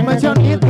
我们叫你。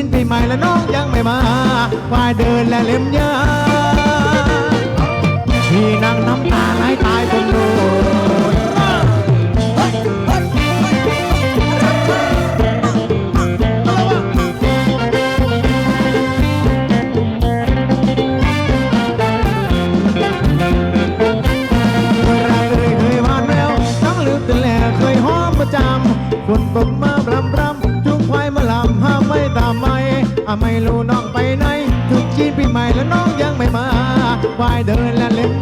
ใหม่และน้องยังไม่มาควายเดินและเล็มยา i đời là lên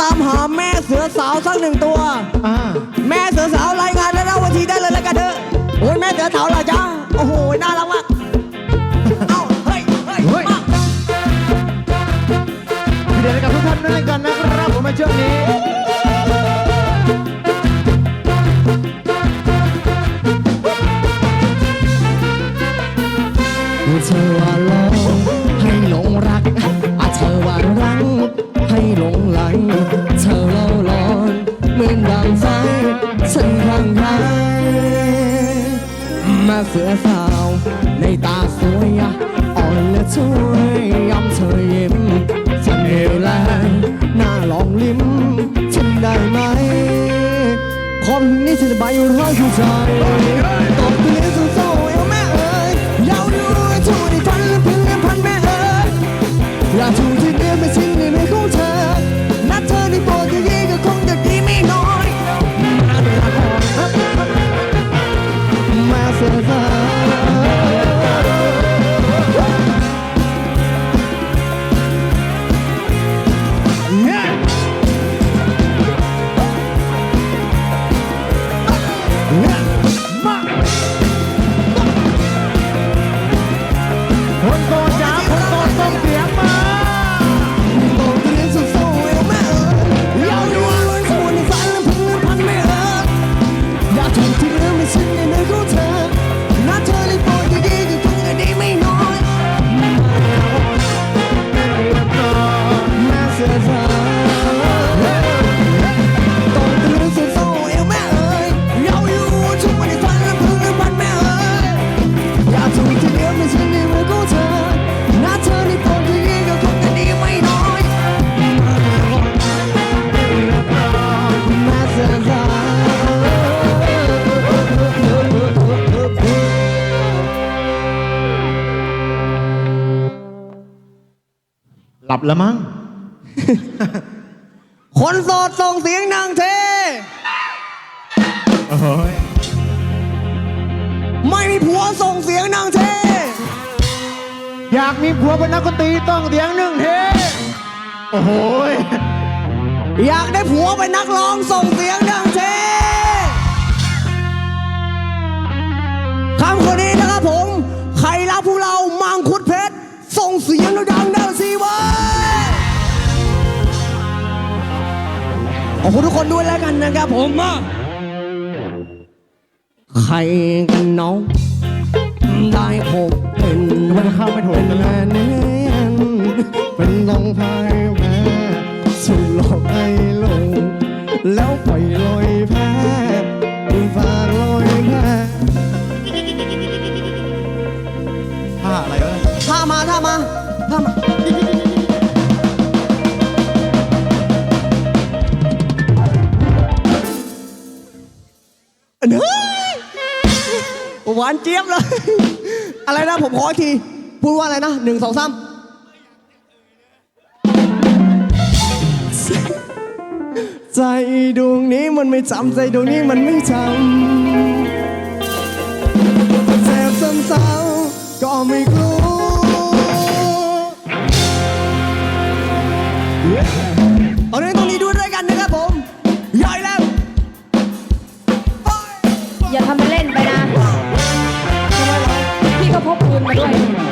ตามหาแม่เสือสาวสักหนึ่งตัวแม่เสือสาวรายงานแล้วเล่าวทีได้เลยแล้วกันเถอะโอ้ยแม่เสือสาวเหรอจ๊ะโอ้โหน่ารักมาก 又在。 หลับแล้วมั้ง คนโสดส่งเสียงดังเท โอ้ยไม่มีผัวส่งเสียงดังเท อยากมีผัวเป็นนักดนตรีต้องเสียงหนึ่งเท โอ้โหยอยากได้ผัวเป็นนักร้องส่งเสียงดังเทคำคนนี้นะครับผม ใครรักพวกเรา ขอบคุณทุกคนด้วยแล้วกันนะครับผมมาใครกันน้อง ได้พบเป็นมันเข้าไม่ถูกเป็นกันแมเนเนียนเป็นลองพายแพ้สุดหลอกไอ้ลง แล้วปล่อยลอยแพ้ ผมขออีกที พูดว่าอะไรนะหนึ่งสองสามใจดวงนี้มันไม่จำใจดวงนี้มันไม่จำเจ็บซ้ำๆก็ไม่กลัว เอาเรื่องตรงนี้ด้วยด้วยกันนะครับผมใหญ่แล้ว อย่าทำ ด้วย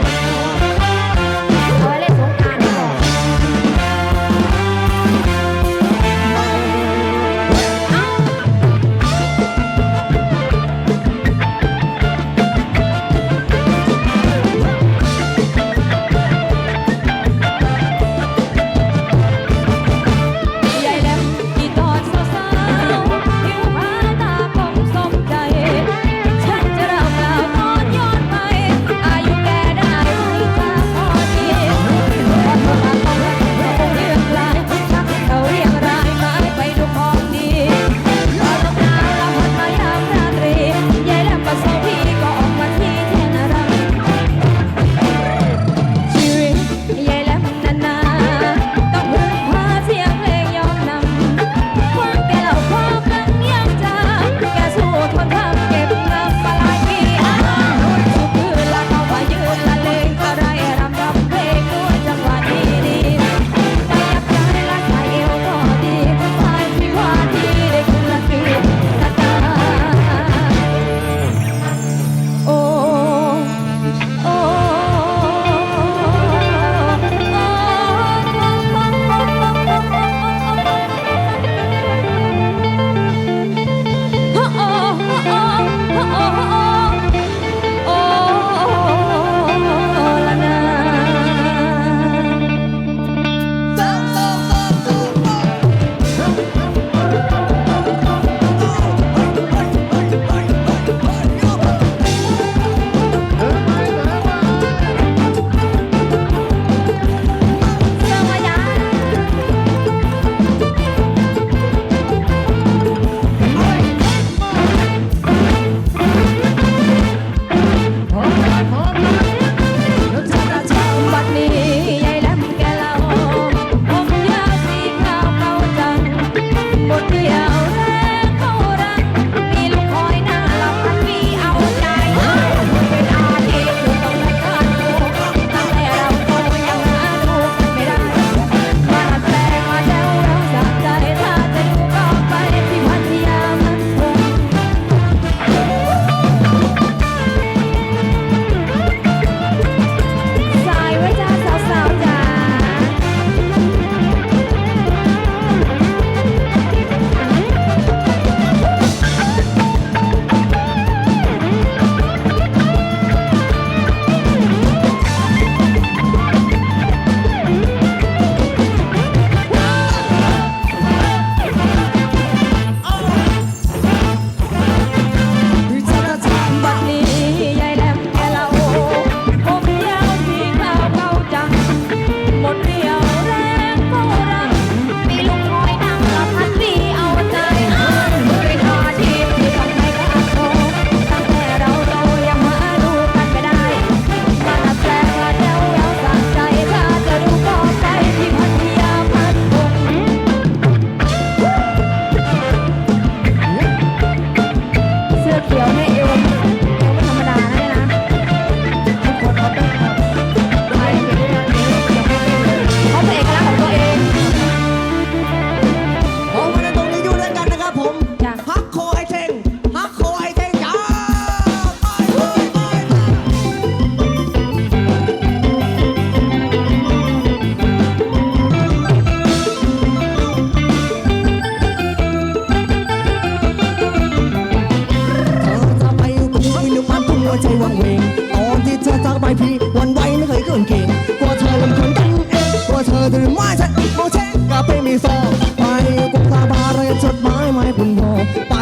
ใจวังเวงตอนที่เธอจากไปพี่วันไหวไม่เคยเกินเก่งกว่าเธอเป็นคนกันเองกว่าเธอจะลืมว่าฉันมองเช็คก็ไปมีซองไปกุ้งตาบาร์เรียนจดหมายไม่คุณพ่อไป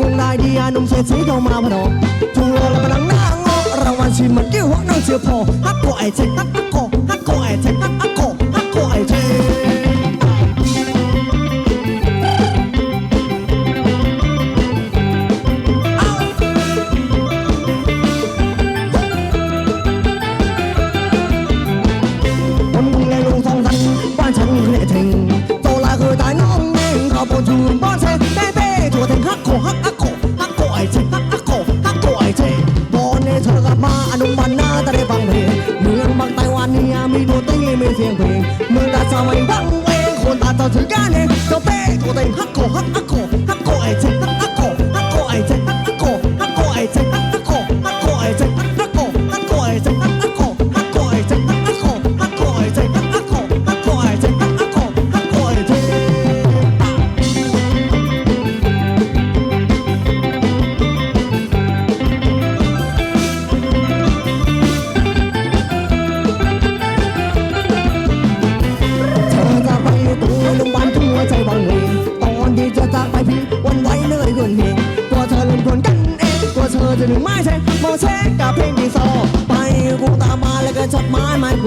กุ้งได้ดีอานุ่มเศรษฐีเข้ามาพนมจุงโลและพนังหน้างอรางวัลชิมมันเกี่ยวหัวน้องเชื่อพอฮักกลัไอ้เช็คฮักกลัว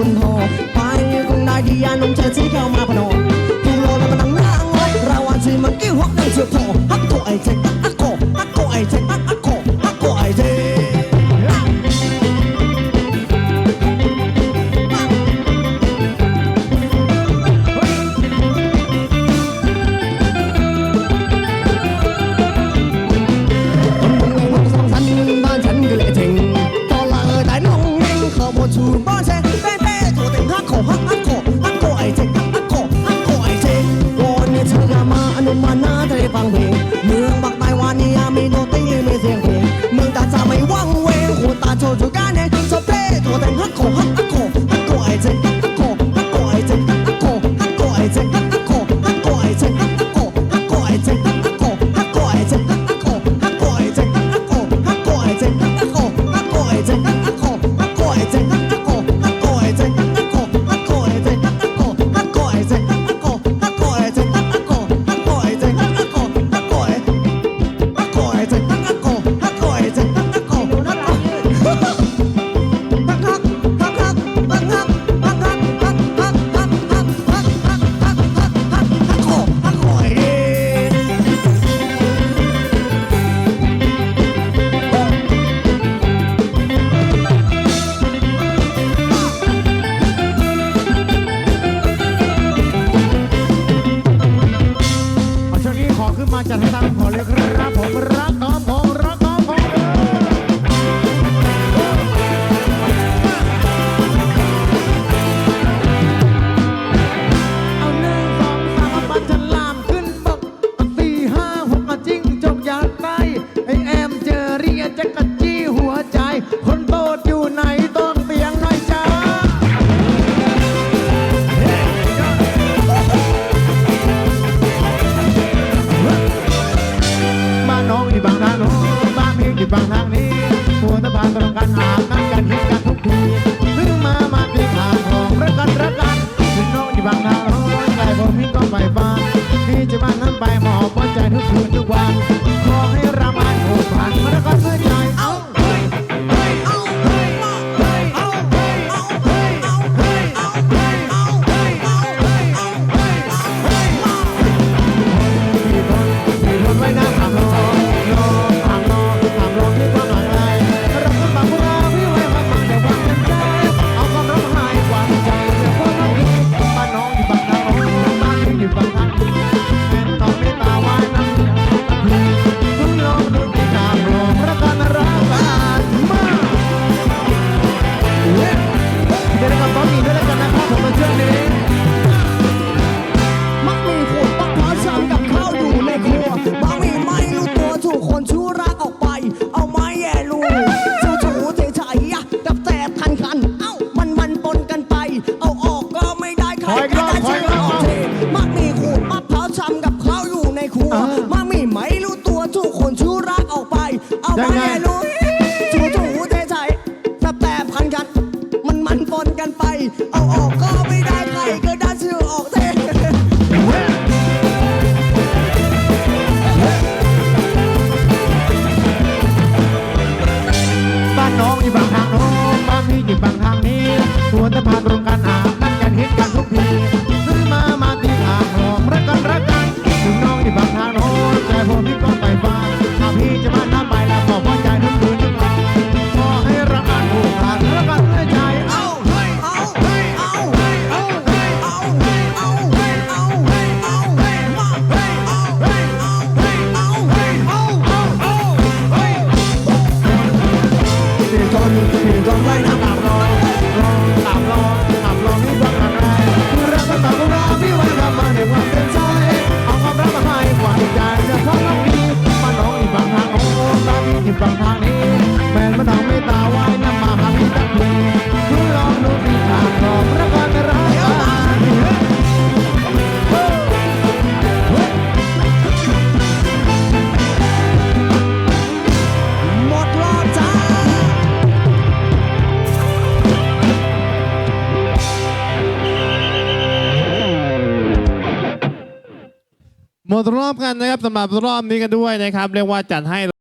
คนหอพังคงได้ที่ยานมเธอที่เข้ามาพนอกูรอแล้วมันตั้งนางเลยราวัลที่มันกี่หกนั่นเชื่อพอฮักโกไอเทคฮักโกฮักโกไอเทค 嘛，拿在旁边。 มารอบนี้กันด้วยนะครับ เรียกว่าจัดให้